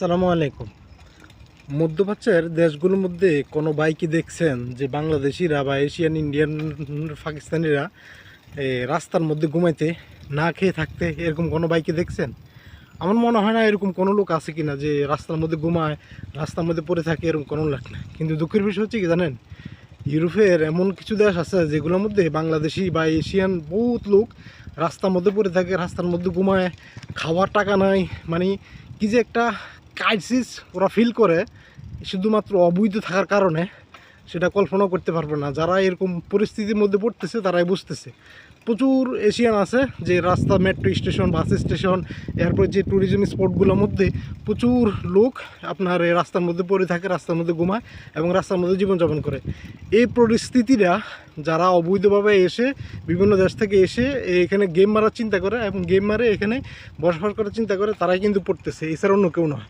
সালামু আলাইকুম। মধ্যপ্রাচ্যের দেশগুলোর মধ্যে কোনো বাইকই দেখছেন যে বাংলাদেশিরা বা এশিয়ান ইন্ডিয়ান, পাকিস্তানিরা রাস্তার মধ্যে ঘুমাইতে না খেয়ে থাকতে এরকম কোনো বাইকে দেখছেন? আমার মনে হয় না এরকম কোনো লোক আছে কি না যে রাস্তার মধ্যে ঘুমায়, রাস্তার মধ্যে পড়ে থাকে, এরকম কোনো লোক না। কিন্তু দুঃখের বিষয় হচ্ছে কি জানেন, ইউরোপের এমন কিছু দেশ আছে যেগুলোর মধ্যে বাংলাদেশি বা এশিয়ান বহুত লোক রাস্তার মধ্যে পড়ে থাকে, রাস্তার মধ্যে ঘুমায়, খাওয়ার টাকা নাই। মানে কি যে একটা ক্রাইসিস ওরা ফিল করে, শুধুমাত্র অবৈধ থাকার কারণে সেটা কল্পনা করতে পারবে না। যারা এরকম পরিস্থিতির মধ্যে পড়তেছে, তারাই বুঝতেছে। প্রচুর এশিয়ান আছে, যে রাস্তা মেট্রো স্টেশন বাস স্টেশন এরপর যে ট্যুরিজম স্পটগুলোর মধ্যে প্রচুর লোক আপনার এই রাস্তার মধ্যে পড়ে থাকে, রাস্তার মধ্যে ঘুমায় এবং রাস্তার মধ্যে জীবনযাপন করে। এই পরিস্থিতিটা যারা অবৈধভাবে এসে বিভিন্ন দেশ থেকে এসে এখানে গেম মারার চিন্তা করে এবং গেম মারে এখানে বসবাস করার চিন্তা করে, তারাই কিন্তু পড়তেছে। এছাড়া অন্য কেউ নয়।